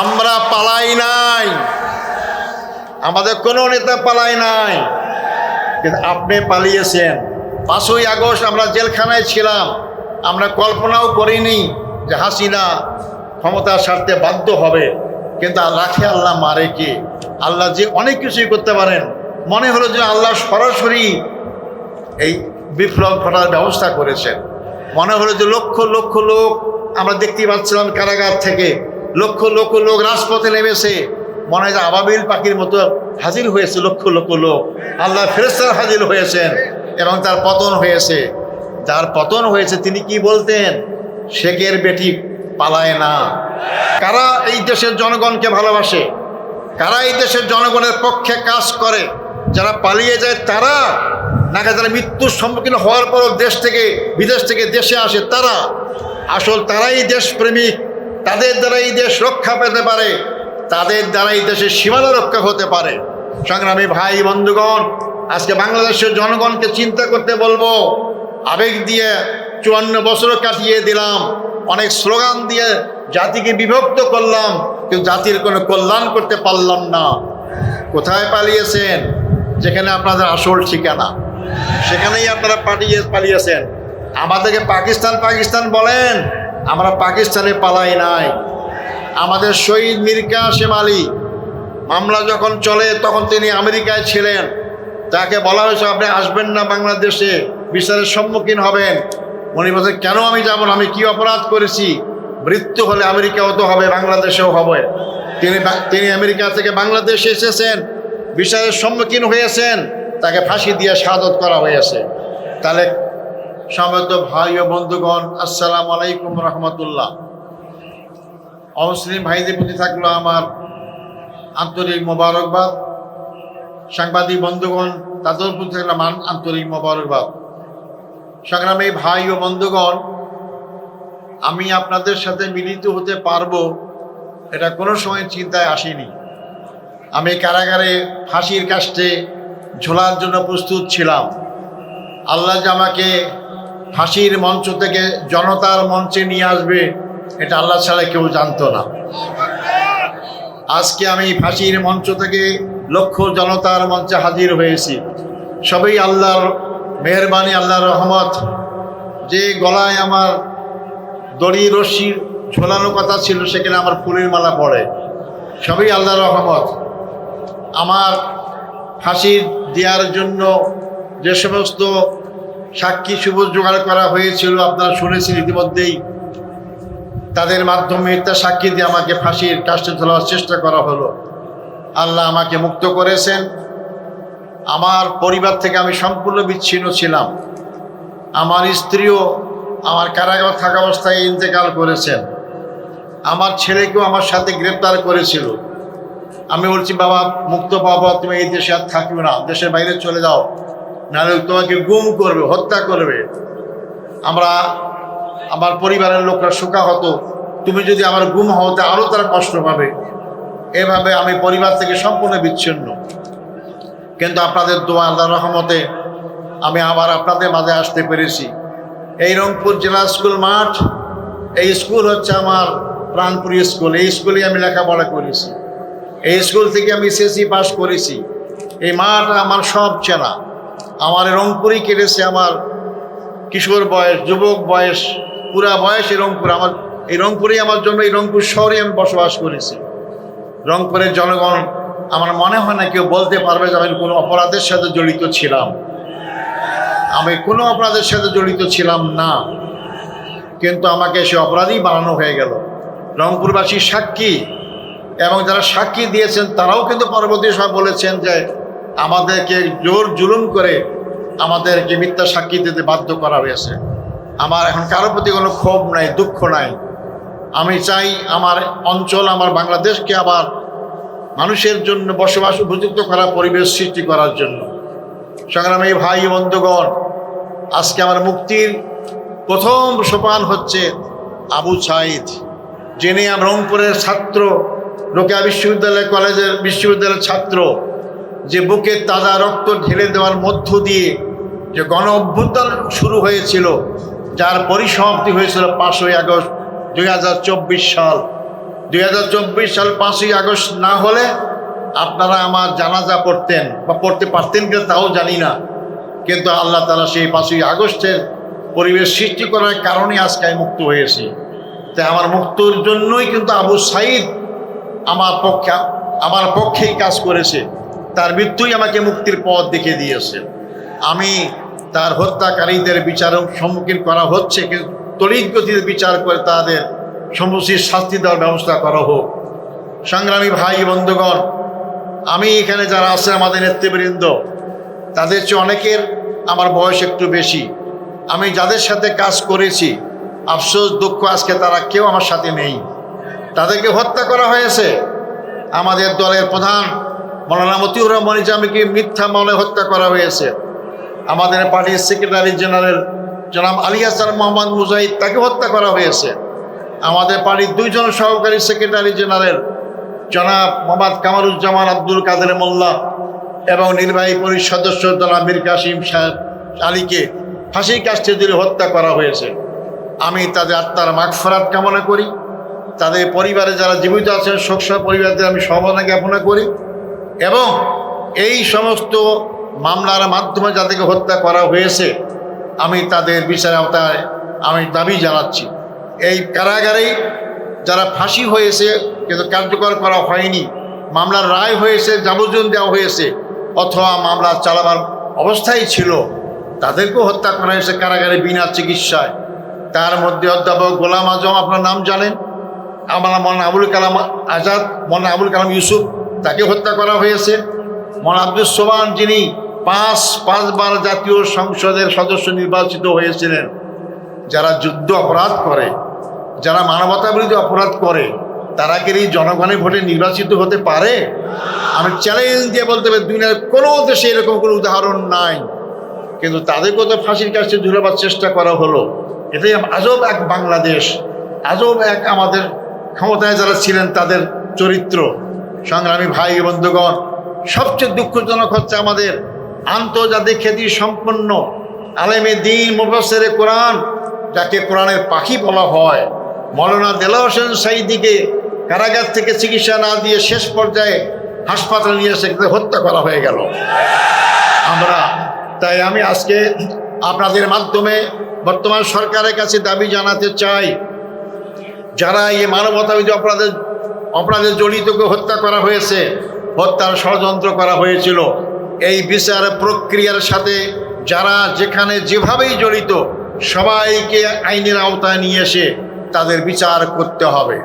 আমরা পালাই নাই। আমাদের কোনো নেতা পালাই নাই। কিন্তু আপনি পালিয়েছেন। পাঁচই আগস্ট আমরা জেলখানায় ছিলাম। আমরা কল্পনাও করিনি যে হাসিনা ক্ষমতা সারতে বাধ্য হবে। কিন্তু রাখে আল্লাহ মারে কে? আল্লাহ যে অনেক কিছুই করতে পারেন। মনে হলো যে আল্লাহ সরাসরি এই বিপ্লব ঘটার ব্যবস্থা করেছেন। মনে হলো যে লক্ষ লক্ষ লোক আমরা দেখতে পাচ্ছিলাম কারাগার থেকে। লক্ষ লক্ষ লোক রাজপথে নেমেছে। মনে হয় যে আবাবিল পাখির মতো হাজির হয়েছে, লক্ষ লক্ষ লোক। আল্লাহ ফেরেস্তার হাজির হয়েছেন এবং তার পতন হয়েছে। যার পতন হয়েছে, তিনি কি বলতেন? শেখের বেটি পালায় না। কারা এই দেশের জনগণকে ভালোবাসে? কারা এই দেশের জনগণের পক্ষে কাজ করে? যারা পালিয়ে যায় তারা? নাকি যারা মৃত্যুর সম্মুখীন হওয়ার পরও দেশ থেকে, বিদেশ থেকে দেশে আসে তারা? আসল তারাই দেশপ্রেমিক। তাদের দ্বারা দেশ রক্ষা পেতে পারে, তাদের দ্বারা দেশের সীমানা রক্ষা হতে পারে। সংগ্রামী ভাই, বন্ধুগণ, আজকে বাংলাদেশের জনগণকে চিন্তা করতে বলব, আবেগ দিয়ে চুয়ান্ন বছর কাটিয়ে দিলাম, অনেক স্লোগান দিয়ে জাতিকে বিভক্ত করলাম, কিন্তু জাতির কোনো কল্যাণ করতে পারলাম না। কোথায় পালিয়েছেন? যেখানে আপনাদের আসল ঠিকানা, সেখানেই আপনারা পাঠিয়ে পালিয়েছেন। আমাদেরকে পাকিস্তান পাকিস্তান বলেন। আমরা পাকিস্তানে পালাই নাই। আমাদের শহীদ মীর কাসেম আলী, মামলা যখন চলে তখন তিনি আমেরিকায় ছিলেন। তাকে বলা হয়েছে, আপনি আসবেন না বাংলাদেশে, বিচারের সম্মুখীন হবেন। উনি বলছেন, কেন আমি যাব না? আমি কি অপরাধ করেছি? মৃত্যু হলে আমেরিকাও তো হবে, বাংলাদেশেও হবে। তিনি তিনি আমেরিকা থেকে বাংলাদেশে এসেছেন, বিচারের সম্মুখীন হয়েছেন, তাকে ফাঁসি দিয়ে শাহাদত করা হয়েছে। তাহলে সমবেত ভাই ও বন্ধুগণ, আসসালাম আলাইকুম রহমতুল্লাহ। অমুসলিম ভাইদের প্রতি থাকল আমার আন্তরিক মোবারকবাদ। সাংবাদিক বন্ধুগণ, তাদের প্রতি থাকল আমার আন্তরিক মোবারকবাদ। সংগ্রামী ভাই ও বন্ধুগণ, আমি আপনাদের সাথে মিলিত হতে পারব এটা কোনো সময় চিন্তায় আসেনি। আমি কারাগারে ফাঁসির কাস্টে ঝোলার জন্য প্রস্তুত ছিলাম। আল্লাহ যে আমাকে ফাঁসির মঞ্চ থেকে জনতার মঞ্চে নিয়ে আসবে, এটা আল্লাহ ছাড়া কেউ জানতো না। আজকে আমি ফাঁসির মঞ্চ থেকে লক্ষ জনতার মঞ্চে হাজির হয়েছি। সবই আল্লাহর মেহরবানি, আল্লাহর রহমত। যে গলায় আমার দড়ি রশ্মি ঝোলানো কথা ছিল, সেখানে আমার ফুলের মালা পড়ে। সবই আল্লাহর রহমত। আমার ফাঁসি দেওয়ার জন্য যে সমস্ত সাক্ষী সুবোধ জোগাড় করা হয়েছিল, আপনারা শুনেছেন ইতিমধ্যেই। তাদের মাধ্যমে মিথ্যা সাক্ষী দিয়ে আমাকে ফাঁসির কাষ্টে তোলার চেষ্টা করা হলো। আল্লাহ আমাকে মুক্ত করেছেন। আমার পরিবার থেকে আমি সম্পূর্ণ বিচ্ছিন্ন ছিলাম। আমার স্ত্রীও আমার কারাগার থাকা অবস্থায় ইন্তেকাল করেছেন। আমার ছেলেকেও আমার সাথে গ্রেপ্তার করেছিল। আমি বলছি, বাবা, মুক্ত পাবো তুমি এই দেশে আর থাকবে না। দেশের বাইরে চলে যাও। নাহলে তোমাকে গুম করবে, হত্যা করবে। আমরা, আমার পরিবারের লোকরা শোকা হতো তুমি যদি আমার গুম হও, তা আরও তারা কষ্ট পাবে। এভাবে আমি পরিবার থেকে সম্পূর্ণ বিচ্ছিন্ন। কিন্তু আপনাদের দোয়া আল্লাহ রহমতে আমি আবার আপনাদের মাঝে আসতে পেরেছি। এই রংপুর জেলা স্কুল মাঠ, এই স্কুল হচ্ছে আমার প্রাণপুরী স্কুল। এই স্কুলে আমি লেখাপড়া করেছি। এই স্কুল থেকে আমি এসএসসি পাস করেছি। এই মাঠ আমার সব চেনা। আমার রংপুরই কেটেছে আমার কিশোর বয়স, যুবক বয়স, পুরা বয়স এই রংপুর। আমার, এই রংপুরেই আমার জন্য এই রংপুর শহরে আমি বসবাস করেছি। রংপুরের জনগণ, আমার মনে হয় না কেউ বলতে পারবে যে আমি কোনো অপরাধের সাথে জড়িত ছিলাম। আমি কোনো অপরাধের সাথে জড়িত ছিলাম না। কিন্তু আমাকে সে অপরাধী বানানো হয়ে গেল। রংপুরবাসী সাক্ষী, এবং যারা সাক্ষী দিয়েছেন, তারাও কিন্তু পরবর্তী সময় বলেছেন যে আমাদেরকে জোর জুলুম করে আমাদেরকে মিথ্যা সাক্ষী দিতে বাধ্য করা হয়েছে। আমার এখন কারোর প্রতি কোনো ক্ষোভ নাই, দুঃখ নাই। আমি চাই আমার অঞ্চল, আমার বাংলাদেশকে আবার মানুষের জন্য বসবাস উপযুক্ত করা, পরিবেশ সৃষ্টি করার জন্য। সংগ্রামী ভাই বন্ধুগণ, আজকে আমার মুক্তির প্রথম সোপান হচ্ছে আবু সাইদ, যিনি রংপুরের ছাত্র রোকেয়া বিশ্ববিদ্যালয় কলেজের বিশ্ববিদ্যালয়ের ছাত্র। যে বুকে তাজা রক্ত ঢেলে দেওয়ার মধ্য দিয়ে যে গণ অভ্যুত্থান শুরু হয়েছিল, যার পরিসমাপ্তি হয়েছিল পাঁচই আগস্ট দুই হাজার চব্বিশ সাল। দুই হাজার চব্বিশ সাল পাঁচই আগস্ট না হলে আপনারা আমার জানাজা পড়তেন বা পড়তে পারতেন কিনা তাও জানি না। কিন্তু আল্লাহ তালা সেই পাঁচই আগস্টের পরিবেশ সৃষ্টি করার কারণে আজকে আমি মুক্ত হয়েছি। তাই আমার মুক্তর জন্যই কিন্তু আবু সাইদ আমার পক্ষে আমার পক্ষেই কাজ করেছে। তার মৃত্যুই আমাকে মুক্তির পথ দেখিয়ে দিয়েছে। আমি তার হত্যাকারীদের বিচারক সম্মুখীন করা হচ্ছে, কিন্তু গতিতে বিচার করে তাদের সমুচিত শাস্তি দেওয়ার ব্যবস্থা করা হোক। সংগ্রামী ভাই বন্ধুগণ, আমি এখানে যারা আছে আমাদের নেতৃবৃন্দ, তাদের চেয়ে অনেকের আমার বয়স একটু বেশি। আমি যাদের সাথে কাজ করেছি, আফসোস, দুঃখ আজকে তারা কেউ আমার সাথে নেই। তাদেরকে হত্যা করা হয়েছে। আমাদের দলের প্রধান মৌলানা মতিউর রহমান ইজামিকে মিথ্যা মামলায় হত্যা করা হয়েছে। আমাদের পার্টির সেক্রেটারি জেনারেল জনাব আলী হাসান মোহাম্মদ মুজাহিদ তাকে হত্যা করা হয়েছে। আমাদের পার্টির দুইজন সহকারী সেক্রেটারি জেনারেল জনাব মোহাম্মদ কামারুজ্জামান আব্দুল কাদের মোল্লা এবং নির্বাহী পরিষদ সদস্য জনাব মীর কাসিম সাহেব আলীকে ফাঁসির কাছে দিলে হত্যা করা হয়েছে। আমি তাদের আত্মার মাগফরাত কামনা করি। তাদের পরিবারে যারা জীবিত আছেন শোকসহ পরিবারদের আমি সমাধান জ্ঞাপনা করি। এবং এই সমস্ত মামলার মাধ্যমে যাদেরকে হত্যা করা হয়েছে, আমি তাদের বিচার আওতায় আমি দাবি জানাচ্ছি। এই কারাগারেই যারা ফাঁসি হয়েছে, কিন্তু কার্যকর করা হয়নি, মামলার রায় হয়েছে, যাবজ্জীবন দেওয়া হয়েছে, অথবা মামলা চালাবার অবস্থায় ছিল, তাদেরকেও হত্যা করা হয়েছে কারাগারে বিনা চিকিৎসায়। তার মধ্যে অধ্যাপক গোলাম আজম, আপনার নাম জানেন? আমার মন আবুল কালাম আজাদ মন আবুল কালাম ইউসুফ তাকে হত্যা করা হয়েছে। মন আব্দুল সোমান যিনি পাঁচ, পাঁচবার জাতীয় সংসদের সদস্য নির্বাচিত হয়েছিলেন, যারা যুদ্ধ অপরাধ করে, যারা মানবতা বিরোধী অপরাধ করে, তারা কি জনগণের ভোটে নির্বাচিত হতে পারে? আমি চ্যালেঞ্জ দিয়ে বলতে পারি, দুনিয়ার কোনো দেশে এরকম কোনো উদাহরণ নাই। কিন্তু তাদেরকেও তো ফাঁসির কাছে ঝুলাবার চেষ্টা করা হলো। এটাই আজব এক বাংলাদেশ, আজব এক আমাদের ক্ষমতায় যারা ছিলেন তাদের চরিত্র। সংগ্রামী ভাই বন্ধুগণ, সবচেয়ে দুঃখজনক হচ্ছে আমাদের আন্তর্জাতিক খ্যাতি সম্পন্ন আলেমে দিন মুফাসের কোরআন, যাকে কোরআনের পাখি বলা হয়। মৌলানা দেলা হোসেন সাইদিকে কারাগার থেকে চিকিৎসা না দিয়ে শেষ পর্যায়ে হাসপাতালে নিয়ে এসে হত্যা করা হয়ে গেল। আমরা, তাই আমি আজকে আপনাদের মাধ্যমে বর্তমান সরকারের কাছে দাবি জানাতে চাই, যারা এই মানবতাবিধি অপরাধে অপরাধে জড়িতকে হত্যা করা হয়েছে, হত্যার ষড়যন্ত্র করা হয়েছিল। এই বিচার প্রক্রিয়ার সাথে যারা যেখানে যেভাবেই জড়িত, সবাইকে আইনের আওতায় নিয়ে এসে তাদের বিচার করতে হবে।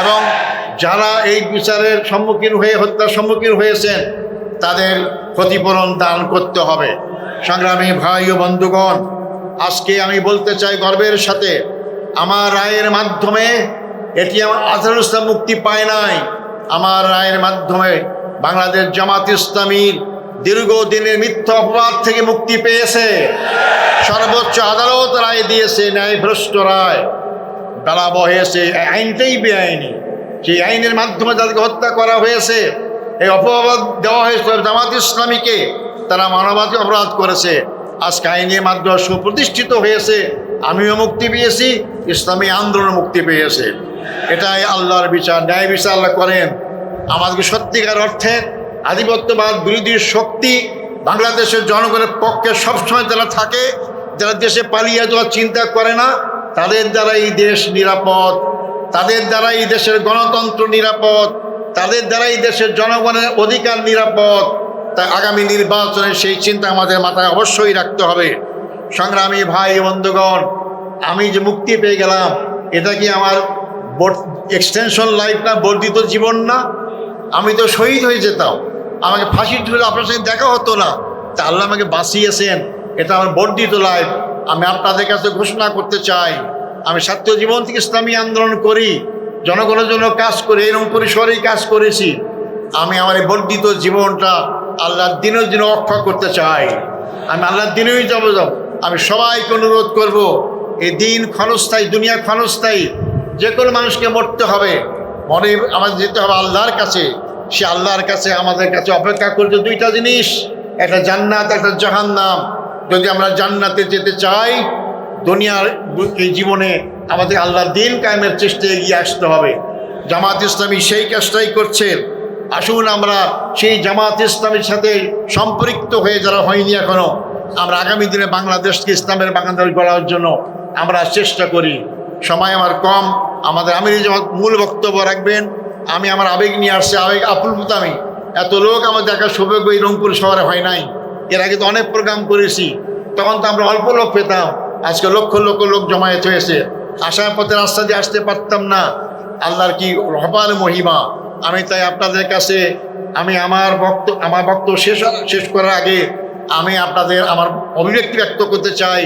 এবং যারা এই বিচারের সম্মুখীন হয়ে, হত্যার সম্মুখীন হয়েছেন, তাদের ক্ষতিপূরণ দান করতে হবে। সংগ্রামী ভাই ও বন্ধুগণ, আজকে আমি বলতে চাই গর্বের সাথে, আমার রায়ের মাধ্যমে এটি আমার আজহারুল ইসলাম মুক্তি পায় নাই। আমার রায়ের মাধ্যমে বাংলাদেশ জামাত ইসলামীর দীর্ঘদিনের মিথ্যা অপবাদ থেকে মুক্তি পেয়েছে। সর্বোচ্চ আদালত রায় দিয়েছে ন্যায় ভ্রষ্ট রায় বহেছে এই আইনটাই বেআইনি। সেই আইনের মাধ্যমে যাদেরকে হত্যা করা হয়েছে, এই অপবাদ দেওয়া হয়েছে জামাত ইসলামীকে, তারা মানবাধিক অপরাধ করেছে। আজকে আইনের মাধ্যমে সুপ্রতিষ্ঠিত হয়েছে। আমিও মুক্তি পেয়েছি, ইসলামী আন্দোলন মুক্তি পেয়েছে। এটাই আল্লাহর বিচার, ন্যায় বিচার আল্লাহ করেন। আমাদেরকে সত্যিকার অর্থে আধিপত্যবাদ, বিরোধী শক্তি বাংলাদেশের জনগণের পক্ষে সবসময় যারা থাকে, যারা দেশে পালিয়ে যাওয়ার চিন্তা করে না, তাদের দ্বারা এই দেশ নিরাপদ। তাদের দ্বারা এই দেশের গণতন্ত্র নিরাপদ। তাদের দ্বারা এই দেশের জনগণের অধিকার নিরাপদ। তাই আগামী নির্বাচনের সেই চিন্তা আমাদের মাথায় অবশ্যই রাখতে হবে। সংগ্রামী ভাই, বন্ধুগণ, আমি যে মুক্তি পেয়ে গেলাম, এটা কি আমার এক্সটেনশন লাইফ না, বর্ধিত জীবন না? আমি তো শহীদ হয়ে যেতাম। আমাকে ফাঁসি ঝুলে আপনার সঙ্গে দেখা হতো না। তা আল্লাহ আমাকে বাঁচিয়েছেন, এটা আমার বর্ধিত লাইফ আমি আপনাদের কাছে ঘোষণা করতে চাই। আমি ছাত্র জীবন থেকে ইসলামী আন্দোলন করি। জনগণের জন্য কাজ করি, এরকম পরিসরেই কাজ করেছি। আমি আমার এই বর্ধিত জীবনটা আল্লাহর দিনের জন্য অক্ষা করতে চাই। আমি আল্লাহর দিনেই যাব, যাব। আমি সবাইকে অনুরোধ করব, এই দিন ক্ষণস্থায়ী, দুনিয়া ক্ষণস্থায়ী, যে কোনো মানুষকে মরতে হবে। মনে আমাদের যেতে হবে আল্লাহর কাছে। সে আল্লাহর কাছে, আমাদের কাছে অপেক্ষা করছে দুইটা জিনিস। একটা জান্নাত, একটা জাহান্নাম। যদি আমরা জান্নাতে যেতে চাই, দুনিয়ার এই জীবনে আমাদের আল্লাহর দিন কায়েমের চেষ্টা এগিয়ে আসতে হবে। জামাত ইসলামী সেই কাজটাই করছেন আসুন আমরা সেই জামাত ইসলামের সাথে সম্পৃক্ত হয়ে যারা হয়নি এখনও, আমরা আগামী দিনে বাংলাদেশকে ইসলামের বাংলাদেশ গড়ার জন্য আমরা চেষ্টা করি। সময় আমার কম, আমাদের আমির জামাত মূল বক্তব্য রাখবেন। আমি আমার আবেগ নিয়ে আসছি, আবেগ আপ্লুত আমি এত লোক আমার দেখার সৌভাগ্য এই রংপুর শহরে হয় নাই। এর আগে তো অনেক প্রোগ্রাম করেছি, তখন তো আমরা অল্প লোক পেতাম। আজকে লক্ষ লক্ষ লোক জমায়েত হয়েছে। আসার পথে রাস্তা দিয়ে আসতে পারতাম না। আল্লাহর কি রহমান মহিমা। আমি তাই আপনাদের কাছে, আমি আমার বক্ত, আমার বক্তব্য শেষ শেষ করার আগে আমি আপনাদের আমার অভিব্যক্তি ব্যক্ত করতে চাই।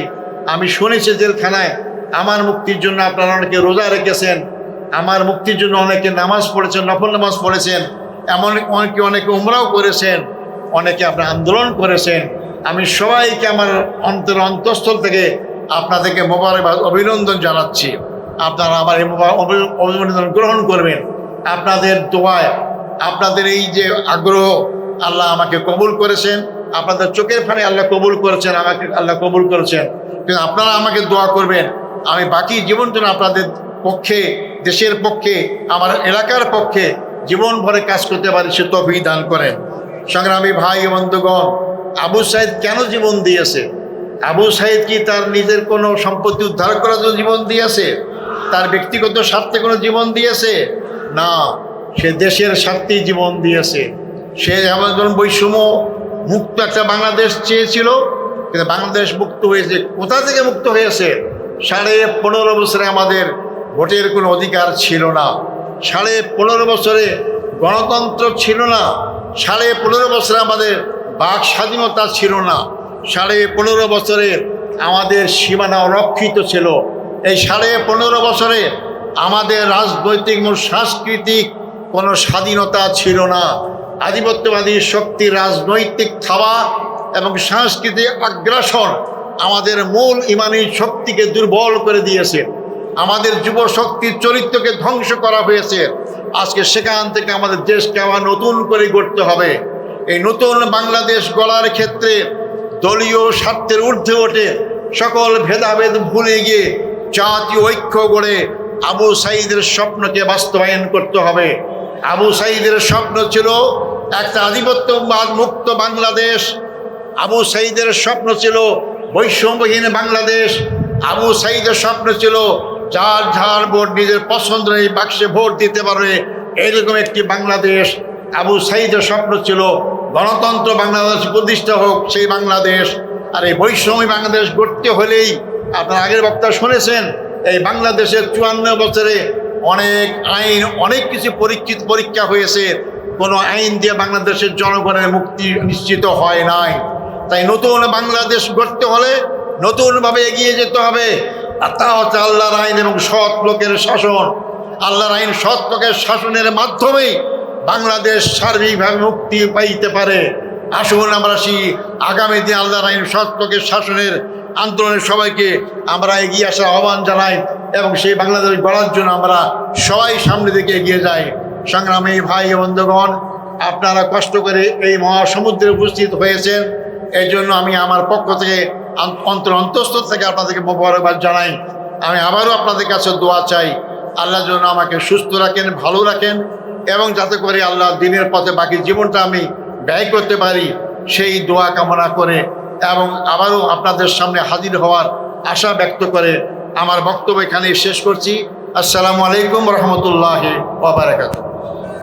আমি শুনেছি জেলখানায়, আমার মুক্তির জন্য আপনারা অনেকে রোজা রেখেছেন, আমার মুক্তির জন্য অনেকে নামাজ পড়েছেন, নফল নামাজ পড়েছেন, এমন অনেকে অনেকে উমরাও করেছেন, অনেকে আপনার আন্দোলন করেছেন। আমি সবাইকে আমার অন্তর অন্তঃস্থল থেকে আপনাদেরকে মোবারকবাদ, অভিনন্দন জানাচ্ছি। আপনারা আমার এই মোবারক অভিনন্দন গ্রহণ করবেন। আপনাদের দোয়ায়, আপনাদের এই যে আগ্রহ আল্লাহ আমাকে কবুল করেছেন, আপনাদের চোখের ফানে আল্লাহ কবুল করেছেন, আমাকে আল্লাহ কবুল করেছেন। কিন্তু আপনারা আমাকে দোয়া করবেন, আমি বাকি জীবন যেন আপনাদের পক্ষে, দেশের পক্ষে, আমার এলাকার পক্ষে জীবন ভরে কাজ করতে পারি, সে তফি দান করেন। সংগ্রামী ভাই বন্ধুগণ, আবু সাইদ কেন জীবন দিয়েছে? আবু সাইদ কি তার নিজের কোনো সম্পত্তি উদ্ধার করার জন্য জীবন দিয়েছে? তার ব্যক্তিগত স্বার্থে কোনো জীবন দিয়েছে? না, সে দেশের স্বার্থেই জীবন দিয়েছে। সে যেমন বৈষম্য মুক্ত একটা বাংলাদেশ চেয়েছিল, কিন্তু বাংলাদেশ মুক্ত হয়েছে। কোথা থেকে মুক্ত হয়েছে? সাড়ে পনেরো বছরে আমাদের ভোটের কোনো অধিকার ছিল না। সাড়ে পনেরো বছরে গণতন্ত্র ছিল না। সাড়ে পনেরো বছরে আমাদের বাক স্বাধীনতা ছিল না। সাড়ে পনেরো বছরে আমাদের সীমানা রক্ষিত ছিল। এই সাড়ে পনেরো বছরে আমাদের রাজনৈতিক এবং সাংস্কৃতিক কোনো স্বাধীনতা ছিল না। আধিপত্যবাদী শক্তি রাজনৈতিক থাবা এবং সাংস্কৃতিক আগ্রাসন আমাদের মূল ইমানি শক্তিকে দুর্বল করে দিয়েছে। আমাদের যুব শক্তির চরিত্রকে ধ্বংস করা হয়েছে। আজকে সেখান থেকে আমাদের দেশকে আবার নতুন করে গড়তে হবে। এই নতুন বাংলাদেশ গড়ার ক্ষেত্রে দলীয় স্বার্থের ঊর্ধ্বে ওঠে। সকল ভেদাভেদ ভুলে গিয়ে জাতীয় ঐক্য গড়ে আবু সাইদের স্বপ্নকে বাস্তবায়ন করতে হবে। আবু সাইদের স্বপ্ন ছিল একটা আধিপত্যবাদ মুক্ত বাংলাদেশ। আবু সাইদের স্বপ্ন ছিল বৈষম্যহীন বাংলাদেশ। আবু সাইদের স্বপ্ন ছিল যার যার ভোট নিজের পছন্দ এই বাক্সে ভোট দিতে পারবে, এরকম একটি বাংলাদেশ। আবু সাইদের স্বপ্ন ছিল গণতন্ত্র বাংলাদেশ প্রতিষ্ঠা হোক, সেই বাংলাদেশ। আর এই বৈষম্য বাংলাদেশ গড়তে হলেই আপনার আগের বক্তা শুনেছেন এই বাংলাদেশের চুয়ান্ন বছরে অনেক আইন, অনেক কিছু পরীক্ষিত পরীক্ষা হয়েছে। কোনো আইন দিয়ে বাংলাদেশের জনগণের মুক্তি নিশ্চিত হয় নাই। তাই নতুন বাংলাদেশ গড়তে হলে নতুনভাবে এগিয়ে যেতে হবে। আর তা হচ্ছে আল্লাহর আইন এবং সৎ লোকের শাসন। আল্লাহর আইন, সৎ লোকের শাসনের মাধ্যমেই বাংলাদেশ সার্বিকভাবে মুক্তি পাইতে পারে। আসুন আমরা সেই আগামী দিন আল্লাহর আইন, সৎ লোকের শাসনের আন্দোলনের সবাইকে আমরা এগিয়ে আসার আহ্বান জানাই এবং সেই বাংলাদেশ গড়ার জন্য আমরা সবাই সামনে দিকে এগিয়ে যাই। সংগ্রামী ভাই বন্ধুগণ, আপনারা কষ্ট করে এই মহাসমুদ্রে উপস্থিত হয়েছেন। এই জন্য আমি আমার পক্ষ থেকে অন্তর অন্তস্থ থেকে আপনাদেরকে মোবারকবাদ জানাই। আমি আবারও আপনাদের কাছে দোয়া চাই। আল্লাহ যেন আমাকে সুস্থ রাখেন, ভালো রাখেন এবং যাতে করে আল্লাহ দিনের পথে বাকি জীবনটা আমি ব্যয় করতে পারি। সেই দোয়া কামনা করে এবং আবারও আপনাদের সামনে হাজির হওয়ার আশা ব্যক্ত করে আমার বক্তব্য এখানে শেষ করছি। আসসালামু আলাইকুম রহমতুল্লাহ ওবরাকাতুহ